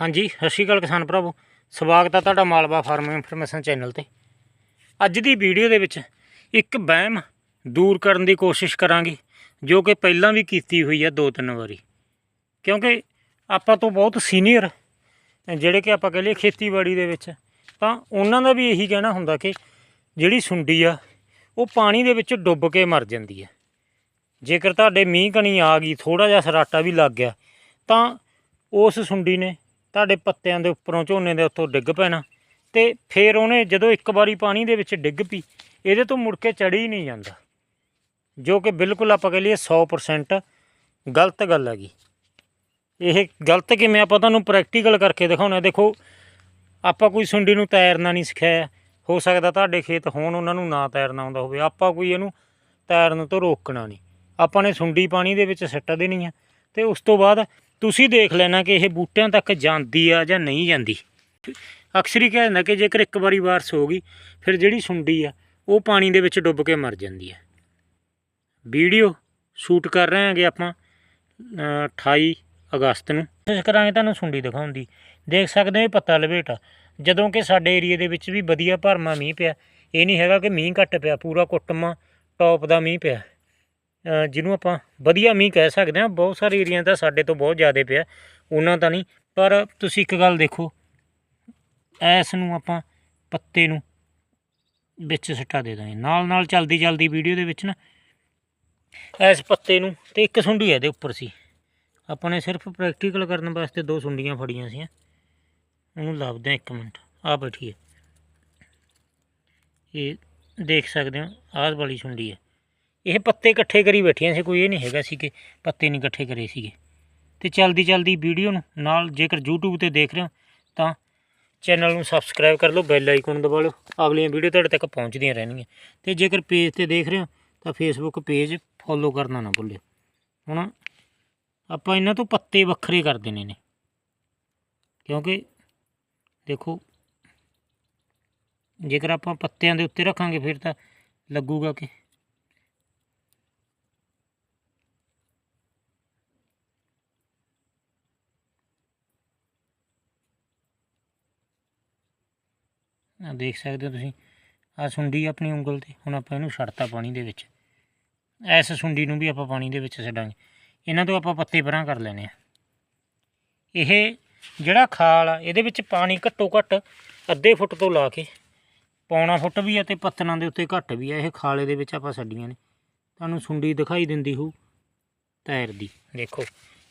ਹਾਂਜੀ, ਸਤਿ ਸ਼੍ਰੀ ਅਕਾਲ ਕਿਸਾਨ ਭਰਾਵੋ। ਸਵਾਗਤ ਹੈ ਤੁਹਾਡਾ ਮਾਲਵਾ ਫਾਰਮ ਇਨਫੋਰਮੇਸ਼ਨ ਚੈਨਲ ਤੇ। ਅੱਜ ਦੀ ਵੀਡੀਓ ਦੇ ਵਿੱਚ ਇੱਕ ਵਹਿਮ ਦੂਰ ਕਰਨ ਦੀ ਕੋਸ਼ਿਸ਼ ਕਰਾਂਗੇ, ਜੋ ਕਿ ਪਹਿਲਾਂ ਵੀ ਕੀਤੀ ਹੋਈ ਹੈ ਦੋ ਤਿੰਨ ਵਾਰੀ। ਕਿਉਂਕਿ ਆਪਾਂ ਤੋਂ ਬਹੁਤ ਸੀਨੀਅਰ, ਜਿਹੜੇ ਕਿ ਆਪਾਂ ਕਹ ਲਈਏ ਖੇਤੀਬਾੜੀ ਦੇ ਵਿੱਚ, ਤਾਂ ਉਹਨਾਂ ਦਾ ਵੀ ਇਹੀ ਕਹਿਣਾ ਹੁੰਦਾ ਕਿ ਜਿਹੜੀ ਸੁੰਡੀ ਆ, ਉਹ ਪਾਣੀ ਦੇ ਵਿੱਚ ਡੁੱਬ ਕੇ ਮਰ ਜਾਂਦੀ ਹੈ। ਜੇਕਰ ਤੁਹਾਡੇ ਮੀਂਹ ਕਣੀ ਆ ਗਈ ਥੋੜਾ ਜਿਹਾ ਸਰਾਟਾ ਵੀ ਲੱਗ ਗਿਆ, ਤਾਂ ਉਸ ਸੁੰਡੀ ਨੇ ਤੁਹਾਡੇ ਪੱਤਿਆਂ ਦੇ ਉੱਪਰੋਂ ਝੋਨੇ ਦੇ ਉੱਤੋਂ ਡਿੱਗ ਪੈਣਾ ਤੇ ਫਿਰ ਉਹਨੇ ਜਦੋਂ ਇੱਕ ਵਾਰੀ ਪਾਣੀ ਦੇ ਵਿੱਚ ਡਿੱਗ ਪਈ, ਇਹਦੇ ਤੋਂ ਮੁੜ ਕੇ ਚੜੀ ਨਹੀਂ ਜਾਂਦਾ। ਜੋ ਕਿ ਬਿਲਕੁਲ ਆਪਾਂ ਕਹ ਲਈਏ 100% ਗਲਤ ਗੱਲ ਹੈਗੀ। ਇਹ ਗਲਤ ਕਿਵੇਂ ਆਪਾਂ ਤੁਹਾਨੂੰ ਪ੍ਰੈਕਟੀਕਲ ਕਰਕੇ ਦਿਖਾਉਣਾ। ਦੇਖੋ, ਆਪਾਂ ਕੋਈ ਸੁੰਡੀ ਨੂੰ ਤੈਰਨਾ ਨਹੀਂ ਸਿਖਾਇਆ। ਹੋ ਸਕਦਾ ਤੁਹਾਡੇ ਖੇਤ ਹੋਣ ਉਹਨਾਂ ਨੂੰ ਨਾ ਤੈਰਨਾ ਆਉਂਦਾ ਹੋਵੇ। ਆਪਾਂ ਕੋਈ ਇਹਨੂੰ ਤੈਰਨ ਤੋਂ ਰੋਕਣਾ ਨਹੀਂ। ਆਪਾਂ ਨੇ ਸੁੰਡੀ ਪਾਣੀ ਦੇ ਵਿੱਚ ਸਿੱਟ ਦੇਣੀ ਆ ਤੇ ਉਸ ਤੋਂ ਬਾਅਦ ਤੁਸੀਂ ਦੇਖ ਲੈਣਾ ਕਿ ਇਹ ਬੂਟਿਆਂ ਤੱਕ ਜਾਂਦੀ ਆ ਜਾਂ ਨਹੀਂ ਜਾਂਦੀ। ਅਕਸਰ ਹੀ ਕਹਿ ਦਿੰਦਾ ਕਿ ਜੇਕਰ ਇੱਕ ਵਾਰੀ ਵਾਰਸ ਹੋ ਗਈ ਫਿਰ ਜਿਹੜੀ ਸੁੰਡੀ ਆ ਉਹ ਪਾਣੀ ਦੇ ਵਿੱਚ ਡੁੱਬ ਕੇ ਮਰ ਜਾਂਦੀ ਹੈ ਵੀਡੀਓ ਸ਼ੂਟ ਕਰ ਰਹੇ ਹਾਂਗੇ ਆਪਾਂ ਅ, 28 ਅਗਸਤ ਨੂੰ। ਕੋਸ਼ਿਸ਼ ਕਰਾਂਗੇ ਤੁਹਾਨੂੰ ਸੁੰਡੀ ਦਿਖਾਉਣ ਦੀ। ਦੇਖ ਸਕਦੇ ਹੋ ਇਹ ਪੱਤਾ ਲਪੇਟਾ ਜਦੋਂ ਕਿ ਸਾਡੇ ਏਰੀਆ ਦੇ ਵਿੱਚ ਵੀ ਵਧੀਆ ਭਰਮਾ ਮੀਂਹ ਪਿਆ ਇਹ ਨਹੀਂ ਹੈਗਾ ਕਿ ਮੀਂਹ ਘੱਟ ਪਿਆ ਪੂਰਾ ਕੁੱਟਮਾ ਟੌਪ ਦਾ ਮੀਂਹ ਪਿਆ। ਜਿਹਨੂੰ ਆਪਾਂ ਵਧੀਆ ਮੀਂਹ ਕਹਿ ਸਕਦੇ ਹਾਂ, ਬਹੁਤ ਸਾਰੇ ਏਰੀਆ ਤਾਂ ਸਾਡੇ ਤੋਂ ਬਹੁਤ ਜ਼ਿਆਦਾ ਪਿਆ, ਉਹਨਾਂ ਤਾਂ ਨਹੀਂ। ਪਰ ਤੁਸੀਂ ਇੱਕ ਗੱਲ ਦੇਖੋ, ਐਸ ਨੂੰ ਆਪਾਂ ਪੱਤੇ ਨੂੰ ਵਿੱਚ ਸਿੱਟਾ ਦੇ ਦਾਂਗੇ। ਨਾਲ ਨਾਲ ਚਲਦੀ ਚਲਦੀ ਵੀਡੀਓ ਦੇ ਵਿੱਚ ਨਾ, ਐਸ ਪੱਤੇ ਨੂੰ ਤੇ ਇੱਕ ਸੁੰਡੀ ਇਹਦੇ ਉੱਪਰ ਸੀ। ਆਪਾਂ ਨੇ ਸਿਰਫ ਪ੍ਰੈਕਟੀਕਲ ਕਰਨ ਵਾਸਤੇ ਦੋ ਸੁੰਡੀਆਂ ਫੜੀਆਂ ਸੀ ਉਹਨੂੰ ਲੱਭਦੇ ਹਾਂ ਇੱਕ ਮਿੰਟ। ਆ ਬੈਠੀਏ ਇਹ ਦੇਖ ਸਕਦੇ ਹੋ, ਆਹ ਵਾਲੀ ਸੁੰਡੀ ਹੈ। ਇਹ ਪੱਤੇ ਇਕੱਠੇ ਕਰੀ ਬੈਠੀਆਂ ਸੀ, ਕੋਈ ਇਹ ਨਹੀਂ ਹੈਗਾ ਸੀ ਕਿ ਪੱਤੇ ਨਹੀਂ ਇਕੱਠੇ ਕਰੇ ਸੀਗੇ। ਤੇ ਚਲਦੀ ਚਲਦੀ ਵੀਡੀਓ ਨੂੰ, ਨਾਲ ਜੇਕਰ YouTube ਤੇ ਦੇਖ ਰਹੇ ਹੋ, ਤਾਂ ਚੈਨਲ ਨੂੰ ਸਬਸਕ੍ਰਾਈਬ ਕਰ ਲਓ, ਬੈਲ ਆਈਕਨ ਦਬਾ ਲਓ। ਅਗਲੀਆਂ ਵੀਡੀਓ ਤੁਹਾਡੇ ਤੱਕ ਪਹੁੰਚਦੀਆਂ ਰਹਿਣਗੀਆਂ। ਤੇ ਜੇਕਰ ਪੇਜ ਤੇ ਦੇਖ ਰਹੇ ਹੋ, ਤਾਂ ਫੇਸਬੁੱਕ ਪੇਜ ਫੋਲੋ ਕਰਨਾ ਨਾ ਭੁੱਲਿਓ। ਹੁਣ ਆਪਾਂ ਇਹਨਾਂ ਤੋਂ ਪੱਤੇ ਵੱਖਰੇ ਕਰ ਦੇਣੇ ਨੇ। ਕਿਉਂਕਿ ਦੇਖੋ, ਜੇਕਰ ਆਪਾਂ ਪੱਤਿਆਂ ਦੇ ਉੱਤੇ ਰੱਖਾਂਗੇ, ਫਿਰ ਤਾਂ ਲੱਗੂਗਾ ਕਿ ਦੇਖ ਸਕਦੇ ਹੋ ਤੁਸੀਂ। ਆ ਸੁੰਡੀ ਆਪਣੀ ਉਂਗਲ ਤੇ, ਹੁਣ ਆਪਾਂ ਇਹਨੂੰ ਛੱਡਤਾ ਪਾਣੀ ਦੇ ਵਿੱਚ। ਐਸ ਸੁੰਡੀ ਨੂੰ ਵੀ ਆਪਾਂ ਪਾਣੀ ਦੇ ਵਿੱਚ ਛੱਡਾਂਗੇ। ਇਹਨਾਂ ਤੋਂ ਆਪਾਂ ਪੱਤੇ ਪਰਾਂ ਕਰ ਲੈਣੇ ਆ ਇਹ ਜਿਹੜਾ ਖਾਲ ਆ, ਇਹਦੇ ਵਿੱਚ ਪਾਣੀ ਘੱਟੋ ਘੱਟ ਅੱਧੇ ਫੁੱਟ ਤੋਂ ਲਾ ਕੇ, ਪੌਣਾ ਫੁੱਟ ਵੀ ਆ ਤੇ ਪੱਤਨਾਂ ਦੇ ਉੱਤੇ ਘੱਟ ਵੀ ਆ। ਇਹ ਖਾਲੇ ਦੇ ਵਿੱਚ ਆਪਾਂ ਛੱਡੀਆਂ ਨੇ। ਤੁਹਾਨੂੰ ਸੁੰਡੀ ਦਿਖਾਈ ਦਿੰਦੀ ਹੋਊ ਤੈਰਦੀ ਦੇਖੋ,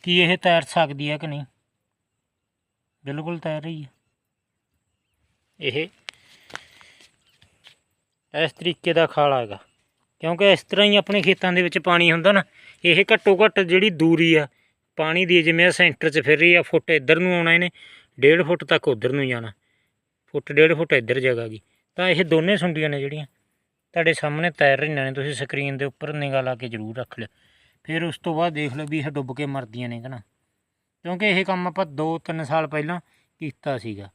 ਕੀ ਇਹ ਤੈਰ ਸਕਦੀ ਹੈ ਕਿ ਨਹੀਂ? ਬਿਲਕੁਲ ਤੈਰ ਰਹੀ ਹੈ ਇਹ ਇਸ ਤਰੀਕੇ ਦਾ ਖਾਲਾ ਹੈਗਾ। ਕਿਉਂਕਿ ਇਸ ਤਰ੍ਹਾਂ ਹੀ ਆਪਣੇ ਖੇਤਾਂ ਦੇ ਵਿੱਚ ਪਾਣੀ ਹੁੰਦਾ ਨਾ, ਇਹ ਘੱਟੋ ਘੱਟ ਜਿਹੜੀ ਦੂਰੀ ਆ, ਪਾਣੀ ਦੀ ਜਿਵੇਂ ਸੈਂਟਰ 'ਚ ਫਿਰ ਰਹੀ ਆ ਫੁੱਟ ਇੱਧਰ ਨੂੰ ਆਉਣਾ ਇਹਨੇ 1.5 ਫੁੱਟ ਤੱਕ ਉਧਰ ਨੂੰ ਜਾਣਾ। ਫੁੱਟ 1.5 ਫੁੱਟ ਇੱਧਰ ਜਗ੍ਹਾ ਗਈ ਤਾਂ ਇਹ ਦੋਨੇ ਸੁੰਡੀਆਂ ਨੇ ਜਿਹੜੀਆਂ, ਤੁਹਾਡੇ ਸਾਹਮਣੇ ਤੈਰ ਰਹੀਆਂ ਨੇ, ਤੁਸੀਂ ਸਕਰੀਨ ਦੇ ਉੱਪਰ ਨਿਗਾਹ ਲਾ ਕੇ ਜ਼ਰੂਰ ਰੱਖ ਲਿਓ। ਫਿਰ ਉਸ ਤੋਂ ਬਾਅਦ ਦੇਖ ਲਓ ਵੀ ਇਹ ਡੁੱਬ ਕੇ ਮਰਦੀਆਂ ਨੇ ਕਿ ਨਾ। ਕਿਉਂਕਿ ਇਹ ਕੰਮ ਆਪਾਂ 2-3 ਸਾਲ ਪਹਿਲਾਂ ਕੀਤਾ ਸੀਗਾ।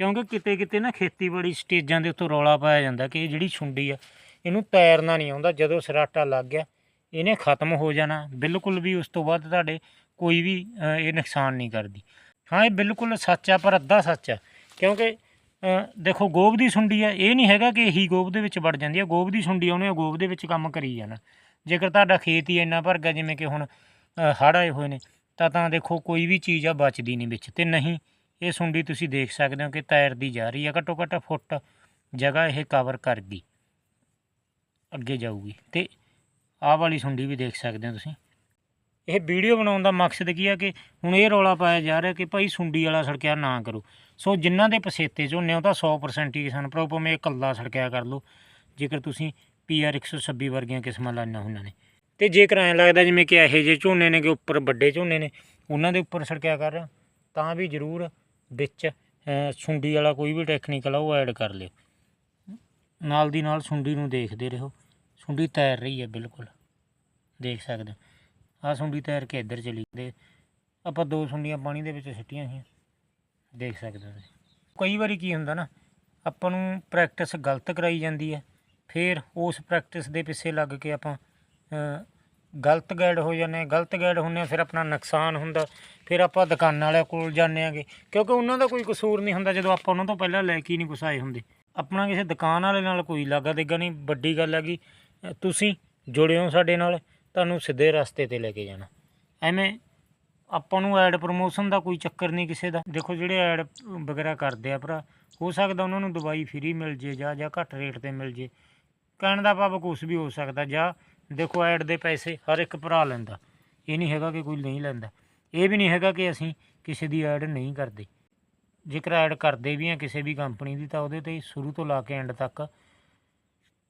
ਕਿਉਂਕਿ ਕਿਤੇ ਕਿਤੇ ਨਾ ਖੇਤੀਬਾੜੀ ਸਟੇਜਾਂ ਦੇ ਉੱਤੋਂ ਰੌਲਾ ਪਾਇਆ ਜਾਂਦਾ ਕਿ ਇਹ ਜਿਹੜੀ ਛੁੰਡੀ ਆ, ਇਹਨੂੰ ਤੈਰਨਾ ਨਹੀਂ ਆਉਂਦਾ, ਜਦੋਂ ਸਰਾਟਾ ਲੱਗ ਗਿਆ, ਇਹਨੇ ਖਤਮ ਹੋ ਜਾਣਾ। ਬਿਲਕੁਲ ਵੀ ਉਸ ਤੋਂ ਬਾਅਦ ਤੁਹਾਡੇ ਕੋਈ ਵੀ ਇਹ ਨੁਕਸਾਨ ਨਹੀਂ ਕਰਦੀ। ਹਾਂ, ਇਹ ਬਿਲਕੁਲ ਸੱਚ ਆ, ਪਰ ਅੱਧਾ ਸੱਚ ਆ। ਕਿਉਂਕਿ ਦੇਖੋ, ਗੋਬ ਦੀ ਸੁੰਡੀ ਆ, ਇਹ ਨਹੀਂ ਹੈਗਾ ਕਿ ਇਹੀ ਗੋਬ ਦੇ ਵਿੱਚ ਵੜ ਜਾਂਦੀ ਆ। ਗੋਬ ਦੀ ਸੁੰਡੀ ਉਹਨੇ ਉਹ ਗੋਬ ਦੇ ਵਿੱਚ ਕੰਮ ਕਰੀ ਜਾਣਾ। ਜੇਕਰ ਤੁਹਾਡਾ ਖੇਤ ਹੀ ਇੰਨਾ ਭਰ ਗਿਆ, ਜਿਵੇਂ ਕਿ ਹੁਣ ਹੜ੍ਹ ਆਏ ਹੋਏ ਨੇ, ਤਾਂ ਤਾਂ ਦੇਖੋ, ਕੋਈ ਵੀ ਚੀਜ਼ ਆ, ਬਚਦੀ ਨਹੀਂ ਵਿੱਚ। ਤੇ ਨਹੀਂ ਇਹ ਸੁੰਡੀ ਤੁਸੀਂ ਦੇਖ ਸਕਦੇ ਹੋ ਕਿ ਤੈਰਦੀ ਜਾ ਰਹੀ ਹੈ, ਘੱਟੋ ਘੱਟ ਫੁੱਟ ਜਗ੍ਹਾ ਇਹ ਕਵਰ ਕਰ ਗਈ। ਅੱਗੇ ਜਾਊਗੀ। ਤੇ ਆਹ ਵਾਲੀ ਸੁੰਡੀ ਵੀ ਦੇਖ ਸਕਦੇ ਹੋ ਤੁਸੀਂ। ਇਹ ਵੀਡੀਓ ਬਣਾਉਣ ਦਾ ਮਕਸਦ ਕੀ ਹੈ ਕਿ ਹੁਣ ਇਹ ਰੌਲਾ ਪਾਇਆ ਜਾ ਰਿਹਾ ਕਿ ਭਾਈ ਸੁੰਡੀ ਵਾਲਾ ਸੜਕਿਆ ਨਾ ਕਰੋ। ਸੋ ਜਿਨ੍ਹਾਂ ਦੇ ਪਸੇਤੇ ਝੋਨੇ ਉਹ ਤਾਂ 100% ਹੀ ਕਿਸਾਨ ਭਰਾਓ ਭਾਵੇਂ ਇਕੱਲਾ ਸੜਕਿਆ ਕਰ ਲਓ। ਜੇਕਰ ਤੁਸੀਂ ਪੀਆਰ 126 ਵਰਗੀਆਂ ਕਿਸਮਾਂ ਲਾਈਆਂ ਹੋਈਆਂ ਨੇ। ਤੇ ਜੇਕਰ ਐਂ ਲੱਗਦਾ ਜਿਵੇਂ ਕਿ ਇਹੋ ਜਿਹੇ ਝੋਨੇ ਨੇ ਕਿ ਉੱਪਰ ਵੱਡੇ ਝੋਨੇ ਨੇ, ਉਹਨਾਂ ਦੇ ਉੱਪਰ ਸੜਕਿਆ ਕਰ ਤਾਂ ਵੀ ਜ਼ਰੂਰ ਵਿੱਚ ਸੁੰਡੀ ਵਾਲਾ ਕੋਈ ਵੀ ਟੈਕਨੀਕਲ ਆ, ਉਹ ਐਡ ਕਰ ਲਿਓ। ਨਾਲ ਦੀ ਨਾਲ ਸੁੰਡੀ ਨੂੰ ਦੇਖਦੇ ਰਹੋ। ਸੁੰਡੀ ਤੈਰ ਰਹੀ ਹੈ, ਬਿਲਕੁਲ। ਦੇਖ ਸਕਦੇ ਹੋ। ਆਹ ਸੁੰਡੀ ਤੈਰ ਕੇ ਇੱਧਰ ਚਲੀ ਗਈ। ਆਪਾਂ ਦੋ ਸੁੰਡੀਆਂ ਪਾਣੀ ਦੇ ਵਿੱਚ ਸਿੱਟੀਆਂ ਸੀ। ਦੇਖ ਸਕਦੇ ਹੋ ਕਈ ਵਾਰੀ ਕੀ ਹੁੰਦਾ ਨਾ, ਆਪਾਂ ਨੂੰ ਪ੍ਰੈਕਟਿਸ ਗਲਤ ਕਰਾਈ ਜਾਂਦੀ ਹੈ। ਫਿਰ ਉਸ ਪ੍ਰੈਕਟਿਸ ਦੇ ਪਿੱਛੇ ਲੱਗ ਕੇ ਆਪਾਂ ਗਲਤ ਗਾਈਡ ਹੋ ਜਾਂਦੇ ਹਾਂ ਗਲਤ ਗਾਈਡ ਹੁੰਦੇ ਹਾਂ ਫਿਰ ਆਪਣਾ ਨੁਕਸਾਨ ਹੁੰਦਾ। ਫਿਰ ਆਪਾਂ ਦੁਕਾਨਾਂ ਵਾਲਿਆਂ ਕੋਲ ਜਾਂਦੇ ਆਂਗੇ ਕਿਉਂਕਿ ਉਹਨਾਂ ਦਾ ਕੋਈ ਕਸੂਰ ਨਹੀਂ ਹੁੰਦਾ ਜਦੋਂ ਆਪਾਂ ਉਹਨਾਂ ਤੋਂ ਪਹਿਲਾਂ ਲੈ ਕੇ ਨਹੀਂ ਕੁਛ ਆਏ ਹੁੰਦੇ। ਆਪਣਾ ਕਿਸੇ ਦੁਕਾਨ ਵਾਲੇ ਨਾਲ ਕੋਈ ਲਾਗਾ ਦੇਗਾ ਨਹੀਂ ਵੱਡੀ ਗੱਲ ਹੈਗੀ ਅ, ਤੁਸੀਂ ਜੁੜਿਓ ਸਾਡੇ ਨਾਲ ਤੁਹਾਨੂੰ ਸਿੱਧੇ ਰਸਤੇ ਤੇ ਲੈ ਕੇ ਜਾਣਾ। ਐਵੇਂ ਆਪਾਂ ਨੂੰ ਐਡ ਪ੍ਰੋਮੋਸ਼ਨ ਦਾ ਕੋਈ ਚੱਕਰ ਨਹੀਂ ਕਿਸੇ ਦਾ। ਦੇਖੋ ਜਿਹੜੇ ਐਡ ਵਗੈਰਾ ਕਰਦੇ ਆ ਭਰਾ ਹੋ ਸਕਦਾ ਉਹਨਾਂ ਨੂੰ ਦਵਾਈ ਫ੍ਰੀ ਮਿਲ ਜੇ ਜਾਂ ਜਾਂ ਘੱਟ ਰੇਟ ਤੇ ਮਿਲ ਜੇ। ਕਹਿਣ ਦਾ ਭਾਵ ਕੁਛ ਵੀ ਹੋ ਸਕਦਾ ਜਾਂ ਦੇਖੋ ਐਡ ਦੇ ਪੈਸੇ ਹਰ ਇੱਕ ਭਰਾ ਲੈਂਦਾ। ਇਹ ਨਹੀਂ ਹੈਗਾ ਕਿ ਕੋਈ ਨਹੀਂ ਲੈਂਦਾ। ਇਹ ਵੀ ਨਹੀਂ ਹੈਗਾ ਕਿ ਅਸੀਂ ਕਿਸੇ ਦੀ ਐਡ ਨਹੀਂ ਕਰਦੇ। ਜੇਕਰ ਐਡ ਕਰਦੇ ਵੀ ਆ ਕਿਸੇ ਵੀ ਕੰਪਨੀ ਦੀ, ਤਾਂ ਉਹਦੇ ਤੇ ਸ਼ੁਰੂ ਤੋਂ ਲਾ ਕੇ ਐਂਡ ਤੱਕ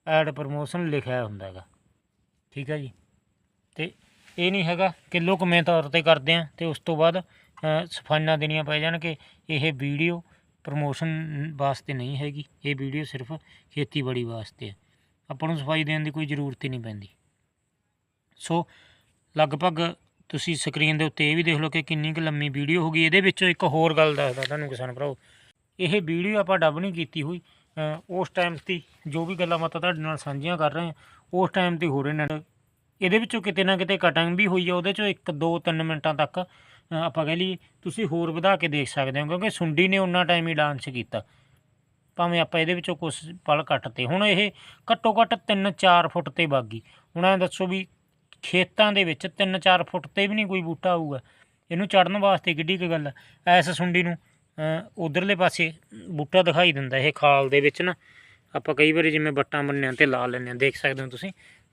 ਐਡ ਪ੍ਰੋਮੋਸ਼ਨ ਲਿਖਿਆ ਹੁੰਦਾ ਹੈਗਾ। ਠੀਕ ਹੈ ਜੀ? ਤੇ ਇਹ ਨਹੀਂ ਹੈਗਾ ਕਿ ਲੁਕਵੇਂ ਤੌਰ ਤੇ ਕਰਦੇ ਆ ਤੇ ਉਸ ਤੋਂ ਬਾਅਦ ਸਫਾਈਆਂ ਦੇਣੀਆਂ ਪੈ ਜਾਣ ਕਿ ਇਹ ਵੀਡੀਓ ਪ੍ਰਮੋਸ਼ਨ ਵਾਸਤੇ ਨਹੀਂ ਹੈਗੀ। ਇਹ ਵੀਡੀਓ ਸਿਰਫ ਖੇਤੀਬਾੜੀ ਵਾਸਤੇ ਹੈ ਆਪਾਂ ਨੂੰ ਸਫ਼ਾਈ ਦੇਣ ਦੀ ਕੋਈ ਜ਼ਰੂਰਤ ਹੀ ਨਹੀਂ ਪੈਂਦੀ। ਸੋ ਲਗਭਗ ਤੁਸੀਂ ਸਕਰੀਨ ਦੇ ਉੱਤੇ ਇਹ ਵੀ ਦੇਖ ਲਓ ਕਿ ਕਿੰਨੀ ਕੁ ਲੰਮੀ ਵੀਡੀਓ ਹੋ ਗਈ। ਇਹਦੇ ਵਿੱਚੋਂ ਇੱਕ ਹੋਰ ਗੱਲ ਦੱਸਦਾ ਤੁਹਾਨੂੰ ਕਿਸਾਨ ਭਰਾਓ। ਇਹ ਵੀਡੀਓ ਆਪਾਂ ਡੱਬ ਨਹੀਂ ਕੀਤੀ ਹੋਈ। ਉਸ ਟਾਈਮ ਤੇ ਜੋ ਵੀ ਗੱਲਾਂ ਬਾਤਾਂ ਤੁਹਾਡੇ ਨਾਲ ਸਾਂਝੀਆਂ ਕਰ ਰਹੇ ਹਾਂ, ਉਸ ਟਾਈਮ ਤੇ ਹੋ ਰਹੇ ਨੇ। ਇਹਦੇ ਵਿੱਚੋਂ ਕਿਤੇ ਨਾ ਕਿਤੇ ਕਟਿੰਗ ਵੀ ਹੋਈ ਆ, ਉਹਦੇ ਚੋਂ 1 2 3 ਮਿੰਟਾਂ ਤੱਕ ਆਪਾਂ ਕਹਿ ਲਈਏ, ਤੁਸੀਂ ਹੋਰ ਵਧਾ ਕੇ ਦੇਖ ਸਕਦੇ ਹੋ, ਕਿਉਂਕਿ ਸੁੰਡੀ ਨੇ ਉਹਨਾਂ ਟਾਈਮ ਹੀ ਡਾਂਸ ਕੀਤਾ। ਭਾਵੇਂ ਆਪਾਂ ਇਹਦੇ ਵਿੱਚੋਂ ਕੁਝ ਪਲ ਕੱਟਤੇ। ਹੁਣ ਇਹ ਘੱਟੋ ਘੱਟ 3-4 ਫੁੱਟ ਤੇ ਬਾਗੀ ਹੁਣ ਐਂ ਦੱਸੋ ਵੀ ਖੇਤਾਂ ਦੇ ਵਿੱਚ 3-4 ਫੁੱਟ ਤੇ ਵੀ ਨਹੀਂ ਕੋਈ ਬੂਟਾ ਆਊਗਾ। ਇਹਨੂੰ ਚੜਨ ਵਾਸਤੇ ਕਿੱਡੀ ਕੁ ਗੱਲ ਐ ਐਸ ਸੁੰਡੀ ਨੂੰ ਉਧਰਲੇ ਪਾਸੇ ਬੂਟਾ ਦਿਖਾਈ ਦਿੰਦਾ ਇਹ ਖਾਲ ਦੇ ਵਿੱਚ ਨਾ। ਆਪਾਂ ਕਈ ਵਾਰੀ ਜਿਵੇਂ ਬੱਟਾਂ ਬੰਨਿਆਂ ਤੇ ਲਾ ਲੈਂਦੇ ਹਾਂ ਦੇਖ ਸਕਦੇ ਹੋ ਤੁਸੀਂ।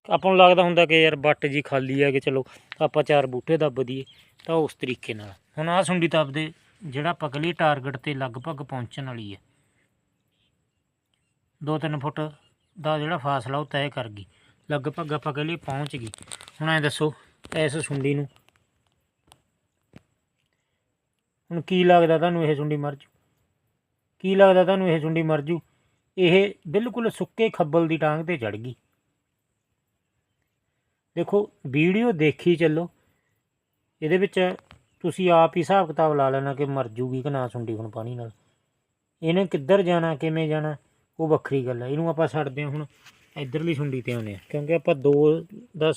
ਆਪਾਂ ਨੂੰ ਲੱਗਦਾ ਹੁੰਦਾ ਕਿ ਯਾਰ ਬੱਟ ਜੀ ਖਾਲੀ ਹੈ ਕਿ ਚਲੋ ਆਪਾਂ ਚਾਰ ਬੂਟੇ ਦੱਬ ਦਈਏ ਤਾਂ ਉਸ ਤਰੀਕੇ ਨਾਲ। ਹੁਣ ਆਹ ਸੁੰਡੀ ਤਾਂ ਆਪਦੇ ਜਿਹੜਾ ਆਪਾਂ ਕਹ ਟਾਰਗੇਟ ਤੇ ਲਗਭਗ ਪਹੁੰਚਣ ਵਾਲੀ ਹੈ 2-3 ਫੁੱਟ ਦਾ ਜਿਹੜਾ ਫਾਸਲਾ ਉਹ ਤੈਅ ਕਰ ਗਈ। ਲਗਭਗ ਆਪਾਂ ਕਹ ਲਈਏ ਪਹੁੰਚ ਗਈ। ਹੁਣ ਐ ਦੱਸੋ, ਇਸ ਸੁੰਡੀ ਨੂੰ ਹੁਣ ਕੀ ਲੱਗਦਾ ਤੁਹਾਨੂੰ ਇਹ ਸੁੰਡੀ ਮਰ ਜੂ? ਕੀ ਲੱਗਦਾ ਤੁਹਾਨੂੰ ਇਹ ਸੁੰਡੀ ਮਰ ਜੂ? ਇਹ ਬਿਲਕੁਲ ਸੁੱਕੇ ਖੱਬਲ ਦੀ ਟਾਂਗ ਤੇ ਚੜ ਗਈ। ਦੇਖੋ, ਵੀਡੀਓ ਦੇਖੀ ਚੱਲੋ। ਇਹਦੇ ਵਿੱਚ ਤੁਸੀਂ ਆਪ ਹੀ ਹਿਸਾਬ ਕਿਤਾਬ ਲਾ ਲੈਣਾ ਕਿ ਮਰ ਜੂਗੀ ਕਿ ਨਾ ਸੁੰਡੀ ਹੁਣ ਪਾਣੀ ਨਾਲ। ਇਹਨੇ ਕਿੱਧਰ ਜਾਣਾ, ਕਿਵੇਂ ਜਾਣਾ, ਉਹ ਵੱਖਰੀ ਗੱਲ ਹੈ ਇਹਨੂੰ ਆਪਾਂ ਛੱਡਦੇ ਹਾਂ ਹੁਣ। ਇਧਰਲੀ ਸੁੰਡੀ ਤੇ ਆਉਂਦੇ ਆ। ਕਿਉਂਕਿ ਆਪਾਂ ਦੋ ਦਾ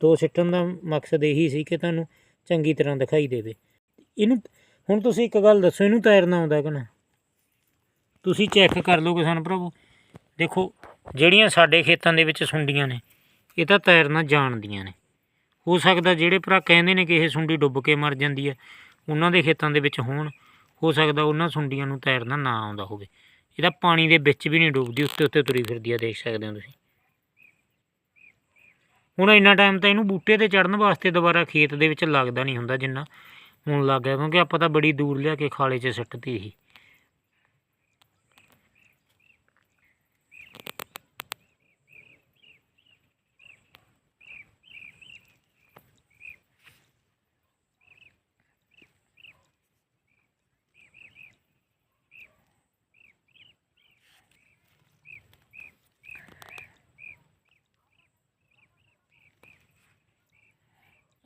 ਦੋ ਸਿੱਟਣ ਦਾ ਮਕਸਦ ਇਹੀ ਸੀ ਕਿ ਤੁਹਾਨੂੰ ਚੰਗੀ ਤਰ੍ਹਾਂ ਦਿਖਾਈ ਦੇਵੇ ਇਹਨੂੰ, ਹੁਣ ਤੁਸੀਂ ਇੱਕ ਗੱਲ ਦੱਸੋ, ਇਹਨੂੰ ਤੈਰਨਾ ਆਉਂਦਾ ਕਿ ਨਾ? ਤੁਸੀਂ ਚੈੱਕ ਕਰ ਲਓ ਕਿਸਾਨ ਭਰਾਵੋ ਦੇਖੋ, ਜਿਹੜੀਆਂ ਸਾਡੇ ਖੇਤਾਂ ਦੇ ਵਿੱਚ ਸੁੰਡੀਆਂ ਨੇ, ਇਹ ਤਾਂ ਤੈਰਨਾ ਜਾਣਦੀਆਂ ਨੇ। ਹੋ ਸਕਦਾ ਜਿਹੜੇ ਭਰਾ ਕਹਿੰਦੇ ਨੇ ਕਿ ਇਹ ਸੁੰਡੀ ਡੁੱਬ ਕੇ ਮਰ ਜਾਂਦੀ ਹੈ, ਉਹਨਾਂ ਦੇ ਖੇਤਾਂ ਦੇ ਵਿੱਚ ਹੋਣ। ਹੋ ਸਕਦਾ ਉਹਨਾਂ ਸੁੰਡੀਆਂ ਨੂੰ ਤੈਰਨਾ ਨਾ ਆਉਂਦਾ ਹੋਵੇ। ਇਹਦਾ ਪਾਣੀ ਦੇ ਵਿੱਚ ਵੀ ਨਹੀਂ ਡੁੱਬਦੀ, ਉੱਤੇ ਉੱਤੇ ਤੁਰੀ ਫਿਰਦੀ ਆ, ਦੇਖ ਸਕਦੇ ਹੋ ਤੁਸੀਂ। ਹੁਣ ਇੰਨਾ ਟਾਈਮ ਤਾਂ ਇਹਨੂੰ ਬੂਟੇ ਤੇ ਚੜਨ ਵਾਸਤੇ ਦੁਬਾਰਾ ਖੇਤ ਦੇ ਵਿੱਚ ਲੱਗਦਾ ਨਹੀਂ ਹੁੰਦਾ ਜਿੰਨਾ ਹੁਣ ਲੱਗ ਗਿਆ, ਕਿਉਂਕਿ ਆਪਾਂ ਤਾਂ ਬੜੀ ਦੂਰ ਲਿਆ ਕੇ ਖਾਲੇ 'ਚ ਸਿੱਟਤੀ ਸੀ।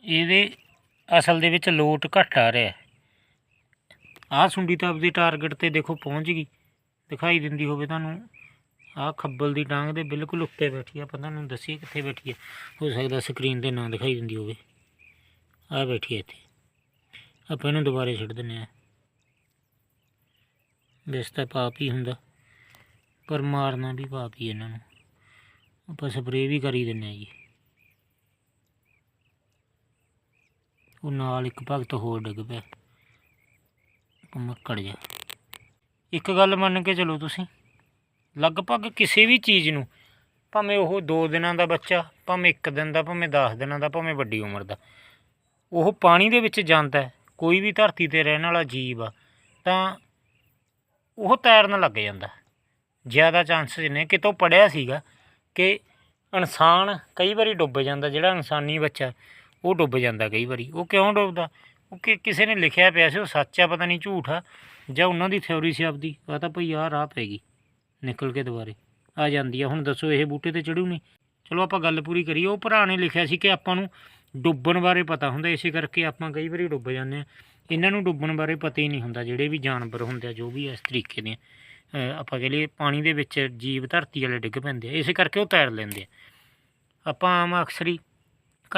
ਇਹਦੇ ਅਸਲ ਦੇ ਵਿੱਚ ਲੋਟ ਘੱਟ ਆ ਰਿਹਾ ਆਹ ਸੁੰਡੀ ਤਾਂ ਆਪਦੀ ਟਾਰਗੇਟ ਤੇ ਦੇਖੋ ਪਹੁੰਚ ਗਈ। ਦਿਖਾਈ ਦਿੰਦੀ ਹੋਵੇ ਤੁਹਾਨੂੰ। ਆਹ ਖੱਬਲ ਦੀ ਟਾਂਗ ਦੇ ਬਿਲਕੁਲ ਉੱਤੇ ਬੈਠੀ ਆ। ਪਤਾ ਨੂੰ ਦੱਸੀਏ ਕਿੱਥੇ ਬੈਠੀ ਹੈ ਹੋ ਸਕਦਾ ਸਕਰੀਨ ਤੇ ਨਾ ਦਿਖਾਈ ਦਿੰਦੀ ਹੋਵੇ। ਆਹ ਬੈਠੀ ਹੈ ਇੱਥੇ। ਆਪਾਂ ਇਹਨੂੰ ਦੁਬਾਰੇ ਛੱਡ ਦਿੰਨੇ ਆ ਵੈਸੇ ਤਾਂ ਪਾਪ ਹੀ ਹੁੰਦਾ। ਪਰ ਮਾਰਨਾ ਵੀ ਪਾਪ ਹੀ ਇਹਨਾਂ ਨੂੰ। ਆਪਾਂ ਸਪਰੇਅ ਵੀ ਕਰੀ ਦਿੰਨੇ ਆ ਜੀ। ਉਹ ਨਾਲ ਇੱਕ ਭਗਤ ਹੋਰ ਡਿੱਗ ਪਿਆ। ਮੱਕੜ ਜਾ ਇੱਕ ਗੱਲ ਮੰਨ ਕੇ ਚਲੋ ਤੁਸੀਂ ਲਗਭਗ ਕਿਸੇ ਵੀ ਚੀਜ਼ ਨੂੰ ਭਾਵੇਂ ਉਹ 2 ਦਿਨਾਂ ਦਾ ਬੱਚਾ ਭਾਵੇਂ 1 ਦਿਨ ਦਾ ਭਾਵੇਂ 10 ਦਿਨਾਂ ਦਾ ਭਾਵੇਂ ਵੱਡੀ ਉਮਰ ਦਾ ਉਹ ਪਾਣੀ ਦੇ ਵਿੱਚ ਜਾਂਦਾ ਹੈ, ਕੋਈ ਵੀ ਧਰਤੀ ਤੇ ਰਹਿਣ ਵਾਲਾ ਜੀਵ ਆ ਤਾਂ ਉਹ ਤੈਰਨ ਲੱਗ ਜਾਂਦਾ ਜ਼ਿਆਦਾ ਚਾਂਸਸ ਨੇ ਕਿਤੋਂ ਪੜਿਆ ਸੀਗਾ ਕਿ ਇਨਸਾਨ ਕਈ ਵਾਰੀ ਡੁੱਬ ਜਾਂਦਾ ਜਿਹੜਾ ਇਨਸਾਨੀ ਬੱਚਾ ਉਹ ਡੁੱਬ ਜਾਂਦਾ ਕਈ ਵਾਰੀ। ਉਹ ਕਿਉਂ ਡੁੱਬਦਾ? ਉਹ ਕਿ ਕਿਸੇ ਨੇ ਲਿਖਿਆ ਪਿਆ ਸੀ, ਉਹ ਸੱਚ ਆ, ਪਤਾ ਨਹੀਂ ਝੂਠ ਆ, ਜਾਂ ਉਹਨਾਂ ਦੀ ਥਿਉਰੀ ਸੀ ਆਪਦੀ। ਆ ਤਾਂ ਭਈ ਆਹ ਰਾਹ ਪੈਗੀ ਨਿਕਲ ਕੇ ਦੁਬਾਰੇ। ਆ ਜਾਂਦੀ ਆ। ਹੁਣ ਦੱਸੋ, ਇਹ ਬੂਟੇ ਤੇ ਚੜੂ ਨਹੀਂ? ਚਲੋ, ਆਪਾਂ ਗੱਲ ਪੂਰੀ ਕਰੀਏ। ਉਹ ਭਰਾ ਨੇ ਲਿਖਿਆ ਸੀ ਕਿ ਆਪਾਂ ਨੂੰ ਡੁੱਬਣ ਬਾਰੇ ਪਤਾ ਹੁੰਦਾ। ਇਸੇ ਕਰਕੇ ਆਪਾਂ ਕਈ ਵਾਰੀ ਡੁੱਬ ਜਾਂਦੇ ਆ ਇਹਨਾਂ ਨੂੰ ਡੁੱਬਣ ਬਾਰੇ ਪਤਾ ਹੀ ਨਹੀਂ ਹੁੰਦਾ। ਜਿਹੜੇ ਵੀ ਜਾਨਵਰ ਹੁੰਦੇ ਆ, ਜੋ ਵੀ ਇਸ ਤਰੀਕੇ ਦੇ ਆਪਾਂ ਕਹ ਲਈਏ, ਪਾਣੀ ਦੇ ਵਿੱਚ ਜੀਵ ਧਰਤੀ ਵਾਲੇ ਡਿੱਗ ਪੈਂਦੇ ਆ। ਇਸੇ ਕਰਕੇ ਉਹ ਤੈਰ ਲੈਂਦੇ ਆ। ਆਪਾਂ ਆਮ ਅਕਸਰ ਹੀ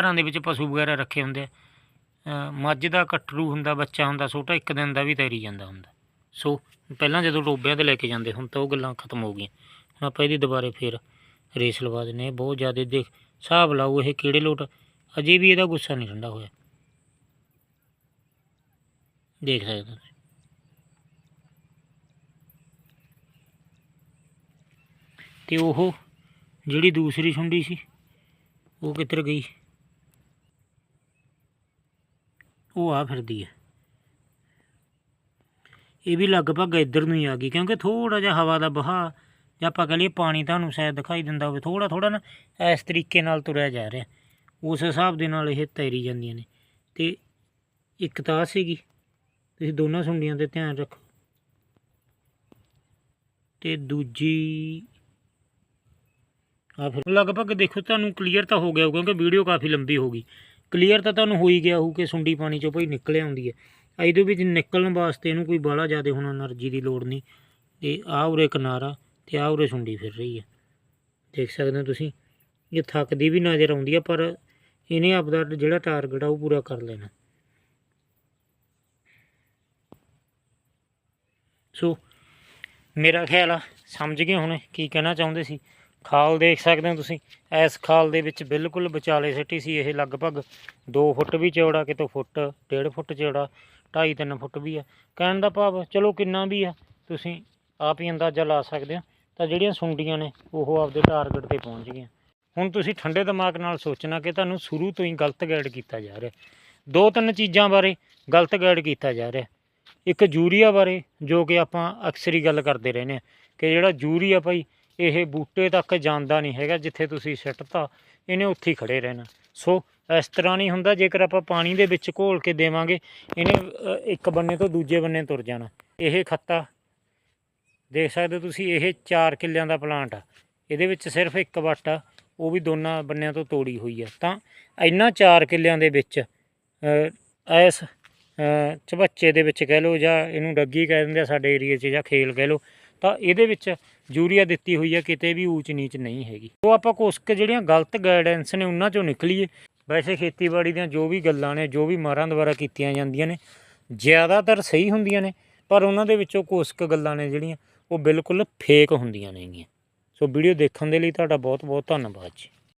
ਘਰਾਂ ਦੇ ਵਿੱਚ ਪਸ਼ੂ ਵਗੈਰਾ ਰੱਖੇ ਹੁੰਦੇ ਆ। ਮੱਝ ਦਾ ਕਟਰੂ ਹੁੰਦਾ, ਬੱਚਾ ਹੁੰਦਾ, ਛੋਟਾ ਇੱਕ ਦਿਨ ਦਾ ਵੀ ਤੈਰੀ ਜਾਂਦਾ ਹੁੰਦਾ। ਸੋ ਪਹਿਲਾਂ ਜਦੋਂ ਟੋਬਿਆਂ ਤੇ ਲੈ ਕੇ ਜਾਂਦੇ ਹੁਣ ਤਾਂ ਉਹ ਗੱਲਾਂ ਖਤਮ ਹੋ ਗਈਆਂ। ਹੁਣ ਆਪਾਂ ਇਹਦੀ ਦੁਬਾਰੇ ਫੇਰ ਰੇਸ ਲਵਾ ਦਿੰਦੇ ਹਾਂ। ਬਹੁਤ ਜ਼ਿਆਦਾ ਦੇਖ, ਹਿਸਾਬ ਲਾਓ ਇਹ ਕਿਹੜੇ ਲੋਟ, ਅਜੇ ਵੀ ਇਹਦਾ ਗੁੱਸਾ ਨਹੀਂ ਠੰਡਾ ਹੋਇਆ। ਦੇਖ ਸਕਦੇ ਹੋ ਤੁਸੀਂ। ਤੇ ਉਹ ਜਿਹੜੀ ਦੂਸਰੀ ਸੁੰਡੀ ਸੀ, ਉਹ ਕਿੱਧਰ ਗਈ? ਉਹ ਆ ਫਿਰਦੀ ਹੈ। ਇਹ ਵੀ ਲਗਭਗ ਇੱਧਰ ਨੂੰ ਹੀ ਆ ਗਈ, ਕਿਉਂਕਿ ਥੋੜਾ ਜਿਹਾ ਹਵਾ ਦਾ ਵਹਾਅ, ਜਾਂ ਆਪਾਂ ਕਹ ਲਈਏ ਪਾਣੀ ਤੁਹਾਨੂੰ ਸ਼ਾਇਦ ਦਿਖਾਈ ਦਿੰਦਾ ਹੋਵੇ ਥੋੜਾ ਥੋੜਾ ਨਾ ਇਸ ਤਰੀਕੇ ਨਾਲ ਤੁਰਿਆ ਜਾ ਰਿਹਾ। ਉਸ ਹਿਸਾਬ ਦੇ ਨਾਲ ਇਹ ਤੈਰੀ ਜਾਂਦੀਆਂ ਨੇ। ਤੇ ਇੱਕ ਤਾਂ ਆਹ ਸੀਗੀ, ਤੁਸੀਂ ਦੋਨਾਂ ਸੁੰਡੀਆਂ ਤੇ ਧਿਆਨ ਰੱਖੋ। ਤੇ ਦੂਜੀ ਆ ਫਿਰ ਲਗਭਗ ਦੇਖੋ, ਤੁਹਾਨੂੰ ਕਲੀਅਰ ਤਾਂ ਹੋ ਗਿਆ ਹੋਊ ਕਿਉਂਕਿ ਵੀਡੀਓ ਕਾਫੀ ਲੰਬੀ ਹੋ ਗਈ। ਕਲੀਅਰ ਤਾਂ ਤੁਹਾਨੂੰ ਹੋਈ ਗਿਆ ਹੋਊ ਕਿ ਸੁੰਡੀ ਪਾਣੀ ਚੋਂ ਭਈ ਨਿਕਲ ਆਉਂਦੀ ਹੈ। ਇਹਦੇ ਵਿੱਚ ਨਿਕਲਣ ਵਾਸਤੇ ਇਹਨੂੰ ਕੋਈ ਬਾਹਲਾ ਜ਼ਿਆਦਾ ਹੁਣ એનર્ਜੀ ਦੀ ਲੋੜ ਨਹੀਂ। ਤੇ ਆਹ ਉਰੇ ਕਿਨਾਰਾ ਤੇ ਆਹ ਉਰੇ ਸੁੰਡੀ ਫਿਰ ਰਹੀ ਹੈ। ਦੇਖ ਸਕਦੇ ਹੋ ਤੁਸੀਂ, ਇਹ ਥੱਕਦੀ ਵੀ ਨਜ਼ਰ ਆਉਂਦੀ ਹੈ, ਪਰ ਇਹਨੇ ਆਪਦਾ ਜਿਹੜਾ ਟਾਰਗੇਟ ਆ ਉਹ ਪੂਰਾ ਕਰ ਲੈਣਾ। ਸੋ ਮੇਰਾ ਖਿਆਲ ਆ, ਸਮਝ ਗਏ ਹੁਣ ਕੀ ਕਹਿਣਾ ਚਾਹੁੰਦੇ ਸੀ? ਖਾਲ ਦੇਖ ਸਕਦੇ ਹੋ ਤੁਸੀਂ। ਇਸ ਖਾਲ ਦੇ ਵਿੱਚ ਬਿਲਕੁਲ ਵਿਚਾਲੇ ਸਿੱਟੀ ਸੀ ਇਹ ਲਗਭਗ 2 ਫੁੱਟ ਵੀ ਚੌੜਾ, ਕਿਤੋਂ ਫੁੱਟ 1.5 ਫੁੱਟ ਚੌੜਾ 2.5 3 ਫੁੱਟ ਵੀ ਆ। ਕਹਿਣ ਦਾ ਭਾਵ, ਚਲੋ ਕਿੰਨਾ ਵੀ ਆ, ਤੁਸੀਂ ਆਪ ਹੀ ਅੰਦਾਜ਼ਾ ਲਾ ਸਕਦੇ ਹੋ। ਤਾਂ ਜਿਹੜੀਆਂ ਸੁੰਡੀਆਂ ਨੇ, ਉਹ ਆਪਦੇ ਟਾਰਗੇਟ ਤੇ ਪਹੁੰਚ ਗਈਆਂ। ਹੁਣ ਤੁਸੀਂ ਠੰਡੇ ਦਿਮਾਗ ਨਾਲ ਸੋਚਣਾ ਕਿ ਤੁਹਾਨੂੰ ਸ਼ੁਰੂ ਤੋਂ ਹੀ ਗਲਤ ਗਾਈਡ ਕੀਤਾ ਜਾ ਰਿਹਾ। ਦੋ ਤਿੰਨ ਚੀਜ਼ਾਂ ਬਾਰੇ ਗਲਤ ਗਾਈਡ ਕੀਤਾ ਜਾ ਰਿਹਾ। ਇੱਕ ਯੂਰੀਆ ਬਾਰੇ, ਜੋ ਕਿ ਆਪਾਂ ਅਕਸਰ ਹੀ ਗੱਲ ਕਰਦੇ ਰਹਿੰਦੇ ਹਾਂ, ਕਿ ਜਿਹੜਾ ਯੂਰੀਆ ਭਾਈ ਇਹ ਬੂਟੇ ਤੱਕ ਜਾਂਦਾ ਨਹੀਂ ਹੈਗਾ ਜਿੱਥੇ ਤੁਸੀਂ ਸਿੱਟਤਾ ਇਹਨੇ ਉੱਥੇ ਹੀ ਖੜੇ ਰਹਿਣਾ। ਸੋ ਇਸ ਤਰ੍ਹਾਂ ਨਹੀਂ ਹੁੰਦਾ ਜੇਕਰ ਆਪਾਂ ਪਾਣੀ ਦੇ ਵਿੱਚ ਘੋਲ ਕੇ ਦੇਵਾਂਗੇ ਇਹਨੇ ਇੱਕ ਬੰਨੇ ਤੋਂ ਦੂਜੇ ਬੰਨੇ ਤੁਰ ਜਾਣਾ। ਇਹ ਖੱਤਾ ਦੇਖ ਸਕਦੇ ਹੋ ਤੁਸੀਂ ਇਹ 4 ਕਿੱਲਿਆਂ ਦਾ ਪਲਾਂਟ ਆ। ਇਹਦੇ ਵਿੱਚ ਸਿਰਫ ਇੱਕ ਵੱਟ ਆ ਉਹ ਵੀ ਦੋਨਾਂ ਬੰਨਿਆਂ ਤੋਂ ਤੋੜੀ ਹੋਈ ਆ। ਤਾਂ ਇੰਨਾ 4 ਕਿੱਲਿਆਂ ਦੇ ਵਿੱਚ ਅ, ਇਸ ਚਬੱਚੇ ਦੇ ਵਿੱਚ ਕਹਿ ਲਓ ਜਾਂ ਇਹਨੂੰ ਡੱਗੀ ਕਹਿ ਦਿੰਦੇ ਆ ਸਾਡੇ ਏਰੀਆ 'ਚ ਜਾਂ ਖੇਲ ਕਹਿ ਲਓ ਤਾਂ ਇਹਦੇ ਵਿੱਚ ਯੂਰੀਆ ਦਿੱਤੀ ਹੋਈ ਹੈ ਕਿਤੇ ਵੀ ਊਚ ਨੀਚ ਨਹੀਂ ਹੈਗੀ। ਉਹ ਆਪਾਂ ਕੋਸ਼ਕ ਜਿਹੜੀਆਂ ਗਲਤ ਗਾਈਡੈਂਸ ਨੇ, ਉਹਨਾਂ ਚੋਂ ਨਿਕਲੀਏ। ਵੈਸੇ ਖੇਤੀਬਾੜੀ ਦੀਆਂ ਜੋ ਵੀ ਗੱਲਾਂ ਨੇ, ਜੋ ਵੀ ਮਾਰਾਂ ਦੁਆਰਾ ਕੀਤੀਆਂ ਜਾਂਦੀਆਂ ਨੇ, ਜ਼ਿਆਦਾਤਰ ਸਹੀ ਹੁੰਦੀਆਂ ਨੇ, ਪਰ ਉਹਨਾਂ ਦੇ ਵਿੱਚੋਂ ਕੋਸ਼ਕ ਗੱਲਾਂ ਨੇ ਜਿਹੜੀਆਂ, ਉਹ ਬਿਲਕੁਲ ਫੇਕ ਹੁੰਦੀਆਂ ਨੇਗੀਆਂ। ਸੋ ਵੀਡੀਓ ਦੇਖਣ ਦੇ ਲਈ ਤੁਹਾਡਾ ਬਹੁਤ ਬਹੁਤ ਧੰਨਵਾਦ ਜੀ।